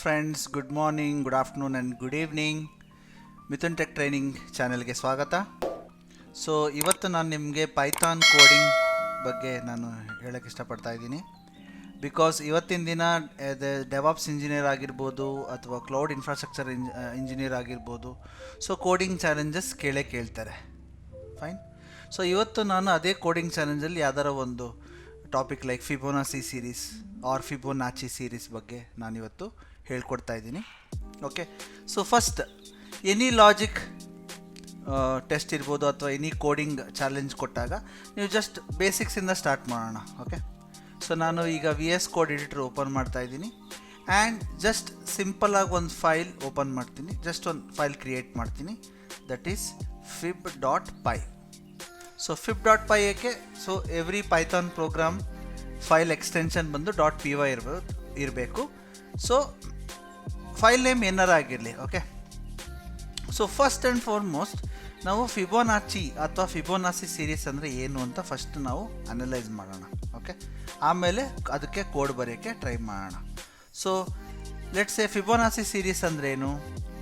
Friends good morning good afternoon and good evening Mithun tech training ಚಾನೆಲ್ಗೆ ಸ್ವಾಗತ. So ಇವತ್ತು ನಾನು ನಿಮಗೆ ಪೈಥಾನ್ ಕೋಡಿಂಗ್ ಬಗ್ಗೆ ನಾನು ಹೇಳೋಕ್ಕೆ ಇಷ್ಟಪಡ್ತಾ ಇದ್ದೀನಿ. ಬಿಕಾಸ್ ಇವತ್ತಿನ ದಿನ ಡೆವಾಪ್ಸ್ ಇಂಜಿನಿಯರ್ ಆಗಿರ್ಬೋದು ಅಥವಾ ಕ್ಲೌಡ್ ಇನ್ಫ್ರಾಸ್ಟ್ರಕ್ಚರ್ ಇಂಜ್ ಇಂಜಿನಿಯರ್ ಆಗಿರ್ಬೋದು. ಸೊ ಕೋಡಿಂಗ್ ಚಾಲೆಂಜಸ್ ಕೇಳೇ ಕೇಳ್ತಾರೆ. ಫೈನ್ ಸೊ ಇವತ್ತು ನಾನು ಅದೇ ಕೋಡಿಂಗ್ ಚಾಲೆಂಜಲ್ಲಿ ಯಾವ್ದಾರ ಒಂದು topic like Fibonacci series or Fibonacci series ಬಗ್ಗೆ ನಾನಿವತ್ತು ಹೇಳ್ಕೊಡ್ತಾ ಇದ್ದೀನಿ. Okay so first any logic test ಇರ್ಬೋದು ಅಥವಾ ಎನಿ ಕೋಡಿಂಗ್ ಚಾಲೆಂಜ್ ಕೊಟ್ಟಾಗ ನೀವು ಜಸ್ಟ್ ಬೇಸಿಕ್ಸಿಂದ ಸ್ಟಾರ್ಟ್ ಮಾಡೋಣ. ಓಕೆ ಸೊ ನಾನು ಈಗ V S code editor open ಮಾಡ್ತಾ ಇದ್ದೀನಿ. ಆ್ಯಂಡ್ ಜಸ್ಟ್ ಸಿಂಪಲಾಗಿ ಒಂದು ಫೈಲ್ ಓಪನ್ ಮಾಡ್ತೀನಿ. ಜಸ್ಟ್ ಒಂದು ಫೈಲ್ ಕ್ರಿಯೇಟ್ ಮಾಡ್ತೀನಿ. That is fib dot py so fib dot py ಏಕೆ? So every Python program file extension ಬಂದು ಡಾಟ್ ಪಿ ವೈ ಇರ್ಬೋದು ಇರಬೇಕು. ಸೊ ಫೈಲ್ ನೇಮ್ ಏನಾರ ಆಗಿರಲಿ okay so first and foremost ನಾವು ಫಿಬೋನಾಚಿ ಅಥವಾ ಫಿಬೋನಾಸಿ ಸೀರೀಸ್ ಅಂದರೆ ಏನು ಅಂತ ಫಸ್ಟ್ ನಾವು ಅನಲೈಸ್ ಮಾಡೋಣ ಓಕೆ ಆಮೇಲೆ ಅದಕ್ಕೆ ಕೋಡ್ ಬರೆಯೋಕ್ಕೆ ಟ್ರೈ ಮಾಡೋಣ. So let's a Fibonacci series ಅಂದರೆ ಏನು?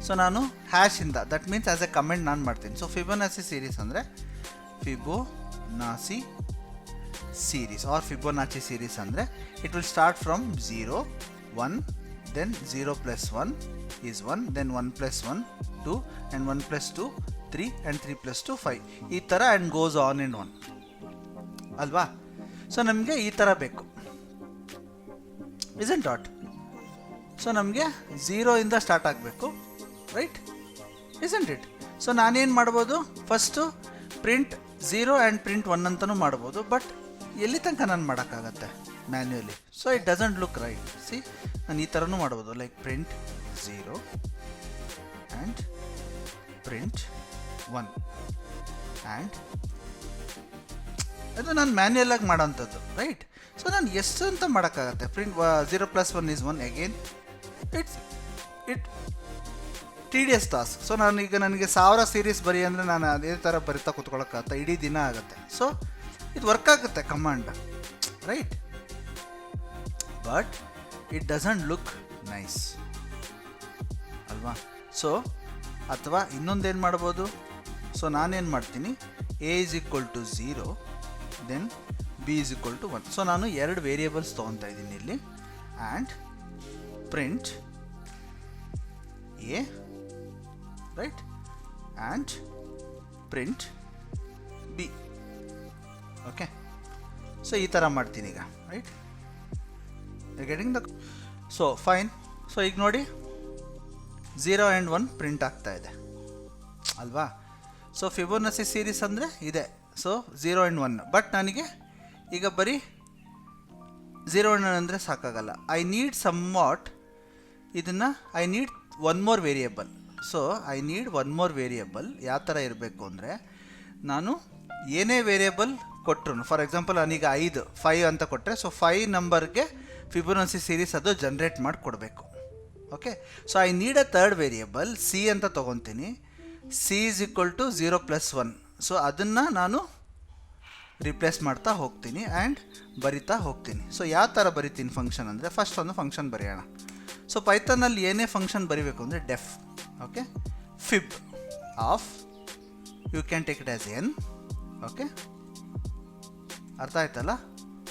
ಸೊ ನಾನು ಹ್ಯಾಶಿಂದ that means as a comment ನಾನು ಮಾಡ್ತೀನಿ. ಸೊ ಫಿಬೋನಾಸಿ ಸೀರೀಸ್ ಅಂದರೆ Fibonacci series or Fibonacci series ಅಂದರೆ it will start from zero one then zero plus one is one then one plus one two and one plus two three and three plus two five ಈ ಥರ and goes on and on ಅಲ್ವಾ? So ನಮಗೆ ಈ ಥರ ಬೇಕು. Isn't that so ನಮಗೆ ಝೀರೋಯಿಂದ start ಆಗಬೇಕು. ರೈಟ್ ಇಸಂಟ್ ಇಟ್ ಸೊ ನಾನೇನು ಮಾಡ್ಬೋದು? First print zero and print one ಅಂತಲೂ ಮಾಡ್ಬೋದು. ಬಟ್ ಎಲ್ಲಿ ತನಕ ನಾನು ಮಾಡೋಕ್ಕಾಗತ್ತೆ? Manually so it doesn't look right see ನಾನು ಈ ಥರನೂ ಮಾಡ್ಬೋದು. Like print zero and print one and ಅದು ನಾನು ಮ್ಯಾನ್ಯಲ್ ಆಗಿ ಮಾಡೋಂಥದ್ದು ರೈಟ್ ಸೊ ನಾನು ಎಷ್ಟು ಅಂತ ಮಾಡೋಕ್ಕಾಗತ್ತೆ. Print zero plus one is one again it's it tedious task so ನಾನು ಈಗ ನನಗೆ ಸಾವಿರ ಸೀರೀಸ್ ಬರಿ ಅಂದರೆ ನಾನು ಅದೇ ಥರ ಬರಿತಾ ಕೂತ್ಕೊಳ್ಳೋಕ್ಕಾಗತ್ತೆ ಇಡೀ ದಿನ ಆಗುತ್ತೆ. ಸೊ ಇದು ವರ್ಕ್ ಆಗುತ್ತೆ command right but it doesn't look nice ಅಲ್ವಾ? ಸೊ ಅಥವಾ ಇನ್ನೊಂದೇನು ಮಾಡ್ಬೋದು? ಸೊ ನಾನೇನು ಮಾಡ್ತೀನಿ? A is equal to zero then b is equal to one so ನಾನು ಎರಡು ವೇರಿಯೇಬಲ್ಸ್ ತೊಗೊತಾ ಇದ್ದೀನಿ ಇಲ್ಲಿ. And print a right and print b okay so ಈ ಥರ ಮಾಡ್ತೀನಿ ಈಗ right getting the so fine so ಈಗ ನೋಡಿ. ಝೀರೋ ಆ್ಯಂಡ್ ಒನ್ ಪ್ರಿಂಟ್ ಆಗ್ತಾ ಇದೆ. ಅಲ್ವಾ? ಸೊ ಫಿಬೋನಸಿ ಸೀರೀಸ್ ಅಂದರೆ ಇದೆ. So zero and one but ನನಗೆ ಈಗ ಬರೀ ಝೀರೋ ಒನ್ ಅಂದರೆ ಸಾಕಾಗಲ್ಲ. ಐ ನೀಡ್ ಸಮ್ ವಾಟ್ ಇದನ್ನು I need one more variable so I need one more variable ಯಾವ ಥರ ಇರಬೇಕು ಅಂದರೆ, ನಾನು ಏನೇ ವೇರಿಯೇಬಲ್ ಕೊಟ್ಟರು ಫಾರ್ ಎಕ್ಸಾಂಪಲ್ ನಾನೀಗ ಐದು ಫೈವ್ ಅಂತ ಕೊಟ್ಟರೆ ಸೊ ಫೈವ್ ನಂಬರ್ಗೆ ಫಿಬೋನಸಿ ಸೀರೀಸ್ ಅದು ಜನ್ರೇಟ್ ಮಾಡಿಕೊಡ್ಬೇಕು. Okay so I need a third variable c ಅಂತ ತೊಗೊತೀನಿ. C is equal to zero plus one so ಅದನ್ನು ನಾನು ರಿಪ್ಲೇಸ್ ಮಾಡ್ತಾ ಹೋಗ್ತೀನಿ ಆ್ಯಂಡ್ ಬರಿತಾ ಹೋಗ್ತೀನಿ. ಸೊ ಯಾವ ಥರ ಬರಿತೀನಿ ಫಂಕ್ಷನ್ ಅಂದರೆ ಫಸ್ಟ್ ಒಂದು ಫಂಕ್ಷನ್ ಬರೆಯೋಣ. ಸೊ ಪೈಥನಲ್ಲಿ ಏನೇ ಫಂಕ್ಷನ್ ಬರಿಬೇಕು ಅಂದರೆ def okay fib of you can take it as n okay ಅರ್ಥ ಆಯ್ತಲ್ಲ?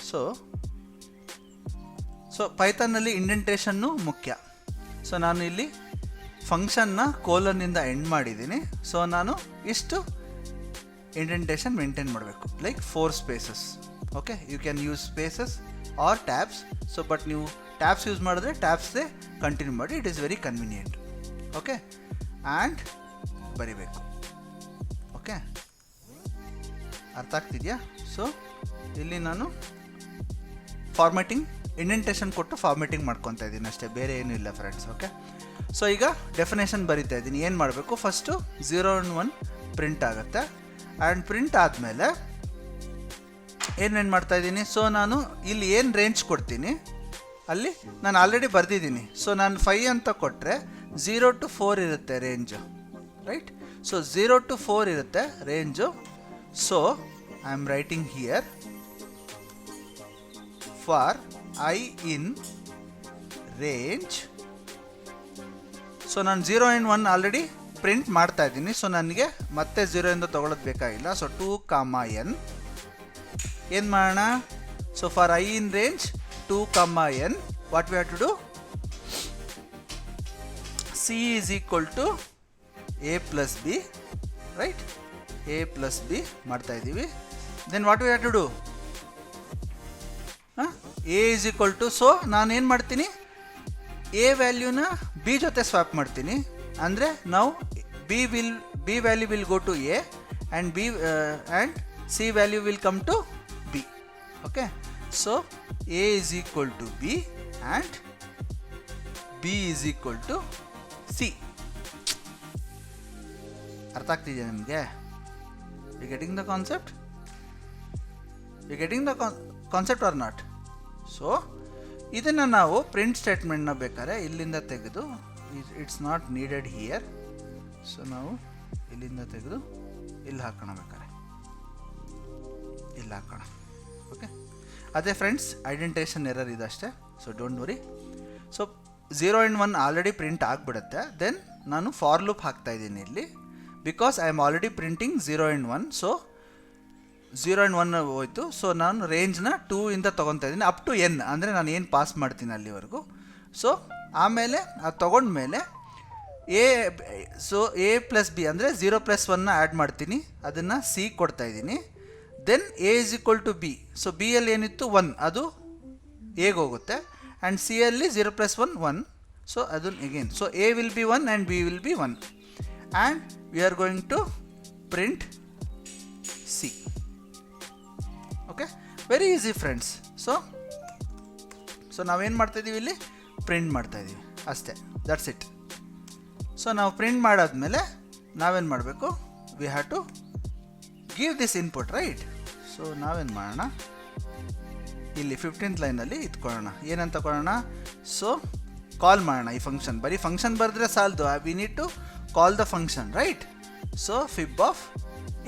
ಸೊ ಸೊ ಪೈಥನ್ನಲ್ಲಿ ಇಂಡೆಂಟೇಷನ್ನು ಮುಖ್ಯ. ಸೊ ನಾನು ಇಲ್ಲಿ ಫಂಕ್ಷನ್ನ ಕೋಲನ್ನಿಂದ ಎಂಡ್ ಮಾಡಿದ್ದೀನಿ. ಸೊ ನಾನು ಇಷ್ಟು ಇಂಡೆಂಟೇಷನ್ ಮೇಂಟೈನ್ ಮಾಡಬೇಕು. Like four spaces okay you can use spaces or tabs so but ನೀವು ಟ್ಯಾಬ್ಸ್ ಯೂಸ್ ಮಾಡಿದ್ರೆ ಟ್ಯಾಬ್ಸೇ ಕಂಟಿನ್ಯೂ ಮಾಡಿ. It is very convenient okay and ಬರಿಬೇಕು. ಓಕೆ ಅರ್ಥ ಆಗ್ತಿದೆಯಾ? ಸೊ ಇಲ್ಲಿ ನಾನು ಫಾರ್ಮೆಟಿಂಗ್ ಇಂಡೆಂಟೇಷನ್ ಕೊಟ್ಟು ಫಾರ್ಮೆಟಿಂಗ್ ಮಾಡ್ಕೊತಾ ಇದ್ದೀನಿ ಅಷ್ಟೇ. ಬೇರೆ ಏನೂ ಇಲ್ಲ ಫ್ರೆಂಡ್ಸ್ ಓಕೆ ಸೊ ಈಗ ಡೆಫಿನೇಷನ್ ಬರಿತಾ ಇದ್ದೀನಿ. ಏನು ಮಾಡಬೇಕು? First zero and one print ಆಗುತ್ತೆ. ಆ್ಯಂಡ್ ಪ್ರಿಂಟ್ ಆದಮೇಲೆ ಏನೇನು ಮಾಡ್ತಾ ಇದ್ದೀನಿ? ಸೊ ನಾನು ಇಲ್ಲಿ ಏನು ರೇಂಜ್ ಕೊಡ್ತೀನಿ? ಅಲ್ಲಿ ನಾನು ಆಲ್ರೆಡಿ ಬರೆದಿದ್ದೀನಿ. ಸೊ ನಾನು ಫೈ ಅಂತ ಕೊಟ್ಟರೆ ಝೀರೋ ಟು ಫೋರ್ ಇರುತ್ತೆ range right so zero to four ಇರುತ್ತೆ range so I am writing here for i in range so ನಾನು zero and one already print ಮಾಡ್ತಾ ಇದ್ದೀನಿ. ಸೊ ನನಗೆ ಮತ್ತೆ ಝೀರೋ ಇಂದ ತೊಗೊಳೋದು ಬೇಕಾಗಿಲ್ಲ. ಸೊ ಟೂ ಕಾಮ ಎನ್ ಏನು ಮಾಡೋಣ? So for I in range two comma N what we have to do C is equal to A plus B right A plus B ಮಾಡ್ತಾ ಇದ್ದೀವಿ then what we have to do A is equal to so ನಾನು ಏನು ಮಾಡ್ತೀನಿ? A ವ್ಯಾಲ್ಯೂನ B ಜೊತೆ swap ಮಾಡ್ತೀನಿ. ಅಂದರೆ ನಾವು b will be value will go to a and b and c value will come to b okay so A is equal to B and B is equal to C ಅರ್ಥ ಆಗ್ತಿದೆಯಾ ನಿಮಗೆ? You getting the concept you getting the concept or not so ಇದನ್ನು ನಾವು print ಸ್ಟೇಟ್ಮೆಂಟ್ನ ಬೇಕಾದ್ರೆ ಇಲ್ಲಿಂದ ತೆಗೆದು it's not needed here so ನಾವು ಇಲ್ಲಿಂದ ತೆಗೆದು ಇಲ್ಲಿ ಹಾಕೋಣ ಬೇಕಾದ್ರೆ. ಇಲ್ಲಿ ಹಾಕೋಣ. ಓಕೆ ಅದೇ ಫ್ರೆಂಡ್ಸ್ ಐಡೆಂಟೇಷನ್ ಎರರ್ ಇದೆ ಅಷ್ಟೇ. So don't worry so zero and one already print ಆಗಿಬಿಡುತ್ತೆ. ದೆನ್ ನಾನು ಫಾರ್ ಲೂಪ್ ಹಾಕ್ತಾ ಇದ್ದೀನಿ ಇಲ್ಲಿ. Because I am already printing zero and one so zero and one ಹೋಯಿತು. ಸೊ ನಾನು ರೇಂಜ್ನ ಟೂ ಇಂದ ತೊಗೊತಾ ಇದ್ದೀನಿ. ಅಪ್ ಟು ಎನ್ ಅಂದರೆ ನಾನು ಏನು ಪಾಸ್ ಮಾಡ್ತೀನಿ ಅಲ್ಲಿವರೆಗೂ. ಸೊ ಆಮೇಲೆ, ಅದು ತೊಗೊಂಡ್ಮೇಲೆ a so a plus b ಅಂದರೆ ಝೀರೋ ಪ್ಲಸ್ ಒನ್ನ ಆ್ಯಡ್ ಮಾಡ್ತೀನಿ. ಅದನ್ನು ಸಿ ಕೊಡ್ತಾ ಇದ್ದೀನಿ. Then a is equal to b so b ಅಲ್ಲಿ ಏನಿತ್ತು? ಒನ್ ಅದು ಎಗೆ ಹೋಗುತ್ತೆ? ಆ್ಯಂಡ್ ಸಿ ಅಲ್ಲಿ zero plus one one so ಅದನ್ನು again so a will be one and b will be one and we are going to print c very easy friends so so ನಾವೇನು ಮಾಡ್ತಾಯಿದ್ದೀವಿ ಇಲ್ಲಿ? Print ಮಾಡ್ತಾಯಿದ್ದೀವಿ ಅಷ್ಟೇ. That's it so ನಾವು print ಮಾಡಾದ್ಮೇಲೆ ನಾವೇನು ಮಾಡಬೇಕು? We have to give this input right so ನಾವೇನು ಮಾಡೋಣ? ಇಲ್ಲಿ ಫಿಫ್ಟೀನ್ತ್ ಲೈನಲ್ಲಿ ಇತ್ಕೊಳ್ಳೋಣ ಏನಂತ ಕೊಡೋಣ? ಸೊ ಕಾಲ್ ಮಾಡೋಣ ಈ ಫಂಕ್ಷನ್ ಬರೀ ಫಂಕ್ಷನ್ ಬರೆದ್ರೆ ಸಾಲದು. We need to call the function right so fib of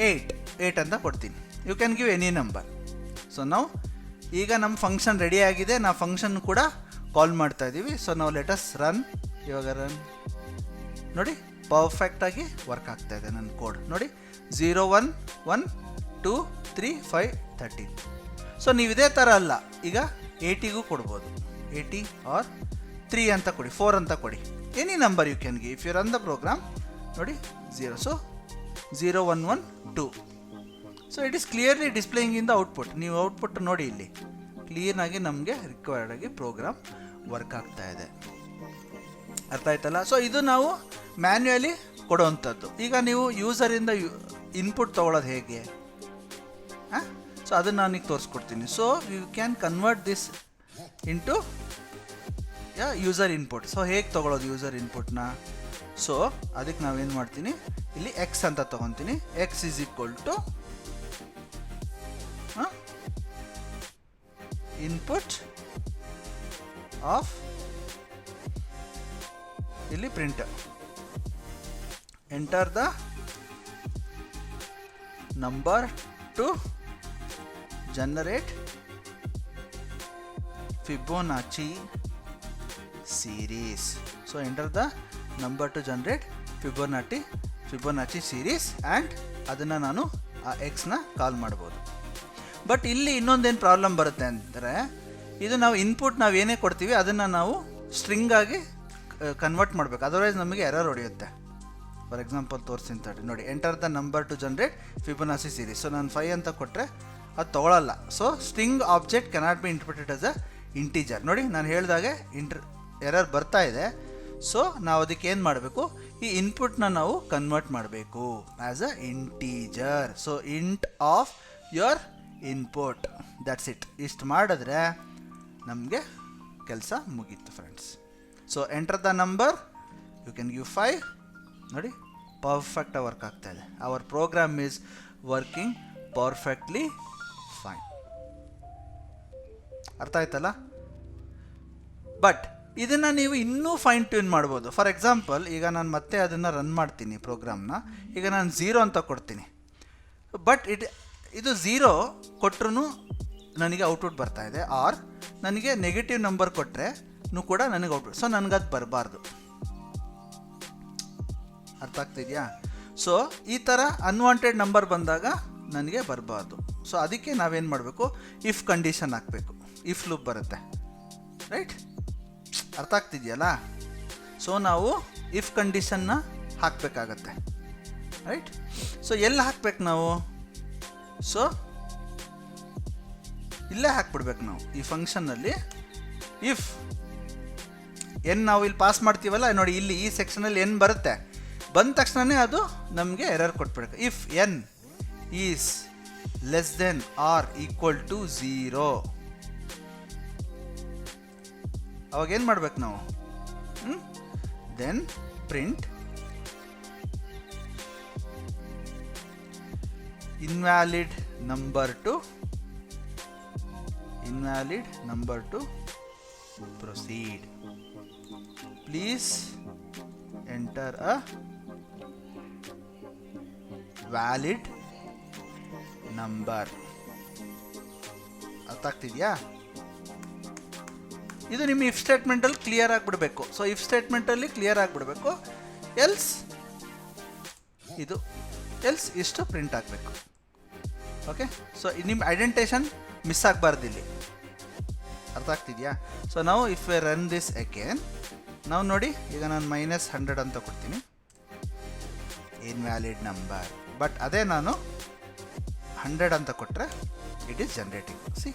eight eight ಅಂತ ಕೊಡ್ತೀನಿ. You can give any number so ನಾವು ಈಗ ನಮ್ಮ ಫಂಕ್ಷನ್ ರೆಡಿ ಆಗಿದೆ. ನಾವು ಫಂಕ್ಷನ್ ಕೂಡ ಕಾಲ್ ಮಾಡ್ತಾ ಇದ್ದೀವಿ ಸೊ ನಾವು ಲೆಟಸ್ ರನ್ ಇವಾಗ ರನ್ ನೋಡಿ ಪರ್ಫೆಕ್ಟಾಗಿ ವರ್ಕ್ ಆಗ್ತಾ ಇದೆ ನನ್ನ ಕೋಡ್ ನೋಡಿ zero one one two three five thirteen so ನೀವು ಇದೇ ಥರ ಅಲ್ಲ. ಈಗ ಏಯ್ಟಿಗೂ ಕೊಡ್ಬೋದು. ಏಯ್ಟಿ ಆರ್ ತ್ರೀ ಅಂತ ಕೊಡಿ ಫೋರ್ ಅಂತ ಕೊಡಿ. Any number you can give if you run the program ನೋಡಿ zero so zero one one two so it is clearly displaying in the output ನೀವು ಔಟ್ಪುಟ್ ನೋಡಿ ಇಲ್ಲಿ. ಕ್ಲೀನಾಗಿ ನಮಗೆ ರಿಕ್ವೈರ್ಡ್ ಆಗಿ ಪ್ರೋಗ್ರಾಮ್ ವರ್ಕ್ ಆಗ್ತಾ ಇದೆ. ಅರ್ಥ ಆಯ್ತಲ್ಲ? ಸೊ ಇದು ನಾವು ಮ್ಯಾನ್ಯಲಿ ಕೊಡುವಂಥದ್ದು. ಈಗ ನೀವು ಯೂಸರಿಂದ ಇನ್ಪುಟ್ ತೊಗೊಳೋದು ಹೇಗೆ? ಹಾಂ? ಸೊ ಅದನ್ನು ನಾನು ಈಗ ತೋರಿಸ್ಕೊಡ್ತೀನಿ. So you can convert this into to user input so ಹೇಗೆ ತೊಗೊಳೋದು ಯೂಸರ್ ಇನ್ಪುಟ್ನ ಸೊ ಅದಕ್ಕೆ ನಾವೇನು ಮಾಡ್ತೀನಿ? ಇಲ್ಲಿ ಎಕ್ಸ್ ಅಂತ ತೊಗೊತೀನಿ. X is equal to input of ಇಲ್ಲಿ print enter the number to generate Fibonacci series so enter the number to generate Fibonacci Fibonacci series and ಅದನ್ನು ನಾನು ಆ ಎಕ್ಸ್ನ ಕಾಲ್ ಮಾಡ್ಬೋದು. ಬಟ್ ಇಲ್ಲಿ ಇನ್ನೊಂದೇನು ಪ್ರಾಬ್ಲಮ್ ಬರುತ್ತೆ ಅಂದರೆ, ಇದು ನಾವು ಇನ್ಪುಟ್ ನಾವು ಏನೇ ಕೊಡ್ತೀವಿ, ಅದನ್ನು ನಾವು ಸ್ಟ್ರಿಂಗ್ ಆಗಿ ಕನ್ವರ್ಟ್ ಮಾಡಬೇಕು. ಅದರ್ವೈಸ್ ನಮಗೆ ಎರರ್ ಹೊಡೆಯುತ್ತೆ. ಫಾರ್ ಎಕ್ಸಾಂಪಲ್ ತೋರಿಸ್ತೀನಿ ತಡಿ ನೋಡಿ enter the number to generate Fibonacci series so ನಾನು ಫೈವ್ ಅಂತ ಕೊಟ್ಟರೆ ಅದು ತೊಗೊಳಲ್ಲ. So string object cannot be interpreted as a integer ನೋಡಿ, ನಾನು ಹೇಳಿದಾಗೆ ಇಂಟರ್ ಎರರ್ ಬರ್ತಾ ಇದೆ. ಸೊ ನಾವು ಅದಕ್ಕೆ ಏನು ಮಾಡಬೇಕು? ಈ ಇನ್ಪುಟ್ನ ನಾವು ಕನ್ವರ್ಟ್ ಮಾಡಬೇಕು. As a integer so int of your input that's it ಇಷ್ಟು ಮಾಡಿದ್ರೆ ನಮಗೆ ಕೆಲಸ ಮುಗೀತು friends so enter the number you can give five ನೋಡಿ ಪರ್ಫೆಕ್ಟಾಗಿ ವರ್ಕ್ ಆಗ್ತಾ ಇದೆ. Our program is working perfectly fine ಅರ್ಥ ಆಯ್ತಲ್ಲ? ಬಟ್ ಇದನ್ನು ನೀವು ಇನ್ನೂ ಫೈನ್ ಟ್ಯೂನ್ ಮಾಡ್ಬೋದು. ಫಾರ್ ಎಕ್ಸಾಂಪಲ್ ಈಗ ನಾನು ಮತ್ತೆ ಅದನ್ನು ರನ್ ಮಾಡ್ತೀನಿ ಪ್ರೋಗ್ರಾಮ್ನ ಈಗ ನಾನು ಝೀರೋ ಅಂತ ಕೊಡ್ತೀನಿ. ಬಟ್ ಇಟ್ ಇದು ಝೀರೋ ಕೊಟ್ಟರು ನನಗೆ ಔಟ್ಪುಟ್ ಬರ್ತಾ ಇದೆ. ಆರ್ ನನಗೆ ನೆಗೆಟಿವ್ ನಂಬರ್ ಕೊಟ್ಟರೆ ಕೂಡ ನನಗೆ ಔಟ್ಪುಟ್ ಸೊ ನನಗದು ಬರಬಾರ್ದು. ಅರ್ಥ ಆಗ್ತಿದೆಯಾ? ಸೊ ಈ ಥರ ಅನ್ವಾಂಟೆಡ್ ನಂಬರ್ ಬಂದಾಗ ನನಗೆ ಬರಬಾರ್ದು. ಸೊ ಅದಕ್ಕೆ ನಾವೇನು ಮಾಡಬೇಕು? ಇಫ್ ಕಂಡೀಷನ್ ಹಾಕಬೇಕು. ಇಫ್ ಲೂಪ್ ಬರುತ್ತೆ. ರೈಟ್ ಅರ್ಥ ಆಗ್ತಿದೆಯಲ್ಲ? ಸೊ ನಾವು ಇಫ್ ಕಂಡೀಷನ್ನ ಹಾಕಬೇಕಾಗತ್ತೆ. ರೈಟ್ ಸೊ ಎಲ್ಲಿ ಹಾಕ್ಬೇಕು ನಾವು? ಸೊ ಇಲ್ಲೇ ಹಾಕ್ಬಿಡ್ಬೇಕು ನಾವು ಈ ಫಂಕ್ಷನ್ನಲ್ಲಿ ಇಫ್ ಎನ್ ನಾವು ಇಲ್ಲಿ ಪಾಸ್ ಮಾಡ್ತೀವಲ್ಲ, ನೋಡಿ ಇಲ್ಲಿ ಈ ಸೆಕ್ಷನಲ್ಲಿ ಎನ್ ಬರುತ್ತೆ. ಬಂದ ತಕ್ಷಣವೇ ಅದು ನಮಗೆ error ಕೊಟ್ಬಿಡ್ಬೇಕು if n is less than or equal to zero ಅವಾಗ ಏನು ಮಾಡ್ಬೇಕು ನಾವು? Then print invalid number to invalid number to proceed please enter a valid number ಅರ್ಥ ಆಗ್ತಿದ್ಯಾ ಇದು ನಿಮ್ಮ ಇಫ್ ಸ್ಟೇಟ್ಮೆಂಟಲ್ಲಿ ಕ್ಲಿಯರ್ ಆಗಿಬಿಡಬೇಕು. ಸೊ ಇಫ್ ಸ್ಟೇಟ್ಮೆಂಟಲ್ಲಿ ಕ್ಲಿಯರ್ ಆಗಿಬಿಡಬೇಕು. ಎಲ್ಸ್ ಇದು ಎಲ್ಸ್ ಇಷ್ಟು ಪ್ರಿಂಟ್ ಆಗಬೇಕು. ಓಕೆ ಸೊ ನಿಮ್ಮ ಐಡೆಂಟೇಷನ್ ಮಿಸ್ ಆಗಬಾರ್ದು ಇಲ್ಲಿ. ಅರ್ಥ ಆಗ್ತಿದೆಯಾ? ಸೊ ನಾವು if you run this again ನಾವು ನೋಡಿ, ಈಗ ನಾನು ಮೈನಸ್ ಹಂಡ್ರೆಡ್ ಅಂತ ಕೊಡ್ತೀನಿ. ಇನ್ ವ್ಯಾಲಿಡ್ ನಂಬರ್ ಬಟ್ ಅದೇ ನಾನು ಹಂಡ್ರೆಡ್ ಅಂತ ಕೊಟ್ಟರೆ ಇಟ್ ಈಸ್ ಜನ್ರೇಟಿಂಗ್ ಸಿ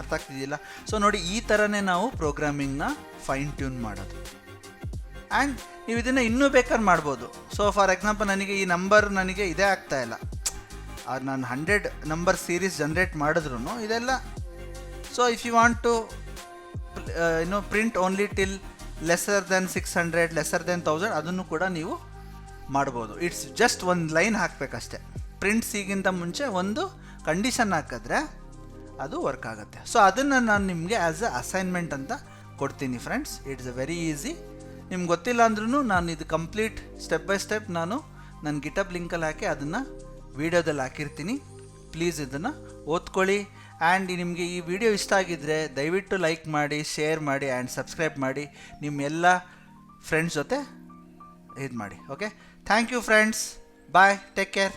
ಅರ್ಥ ಆಗ್ತಿದ್ದಿಲ್ಲ ಸೊ ನೋಡಿ, ಈ ಥರನೇ ನಾವು ಪ್ರೋಗ್ರಾಮಿಂಗ್ನ ಫೈನ್ ಟ್ಯೂನ್ ಮಾಡೋದು. ಆ್ಯಂಡ್ ನೀವು ಇದನ್ನು ಇನ್ನೂ ಬೇಕಾದ್ರೆ ಮಾಡ್ಬೋದು. ಸೊ ಫಾರ್ ಎಕ್ಸಾಂಪಲ್ ನನಗೆ ಈ ನಂಬರ್ ನನಗೆ ಇದೇ ಆಗ್ತಾ ಇಲ್ಲ. ನಾನು ಹಂಡ್ರೆಡ್ ನಂಬರ್ ಸೀರೀಸ್ ಜನ್ರೇಟ್ ಮಾಡಿದ್ರು ಇದೆಲ್ಲ. So if you want to ಏನು print only till lesser than six hundred lesser than thousand ಅದನ್ನು ಕೂಡ ನೀವು ಮಾಡ್ಬೋದು. ಇಟ್ಸ್ ಜಸ್ಟ್ ಒಂದು ಲೈನ್ ಹಾಕಬೇಕಷ್ಟೆ. ಪ್ರಿಂಟ್ಸ್ ಈಗಿಂತ ಮುಂಚೆ ಒಂದು ಕಂಡೀಷನ್ ಹಾಕಿದ್ರೆ ಅದು ವರ್ಕ್ ಆಗುತ್ತೆ. ಸೊ ಅದನ್ನು ನಾನು ನಿಮಗೆ ಆ್ಯಸ್ ಅ ಅಸೈನ್ಮೆಂಟ್ ಅಂತ ಕೊಡ್ತೀನಿ friends it's a very easy ನಿಮ್ಗೆ ಗೊತ್ತಿಲ್ಲ ಅಂದ್ರೂ ನಾನು ಇದು ಕಂಪ್ಲೀಟ್ ಸ್ಟೆಪ್ ಬೈ ಸ್ಟೆಪ್ ನಾನು ನನ್ನ ಗಿಟಪ್ ಲಿಂಕಲ್ಲಿ ಹಾಕಿ ಅದನ್ನು ವೀಡಿಯೋದಲ್ಲಿ ಹಾಕಿರ್ತೀನಿ. ಪ್ಲೀಸ್ ಇದನ್ನು ಓದ್ಕೊಳ್ಳಿ. ಆ್ಯಂಡ್ ನಿಮಗೆ ಈ ವಿಡಿಯೋ ಇಷ್ಟ ಆಗಿದ್ದರೆ ದಯವಿಟ್ಟು ಲೈಕ್ ಮಾಡಿ ಶೇರ್ ಮಾಡಿ ಆ್ಯಂಡ್ ಸಬ್ಸ್ಕ್ರೈಬ್ ಮಾಡಿ. ನಿಮ್ಮ ಎಲ್ಲ ಫ್ರೆಂಡ್ಸ್ ಜೊತೆ ಇದು ಮಾಡಿ okay thank you friends bye take care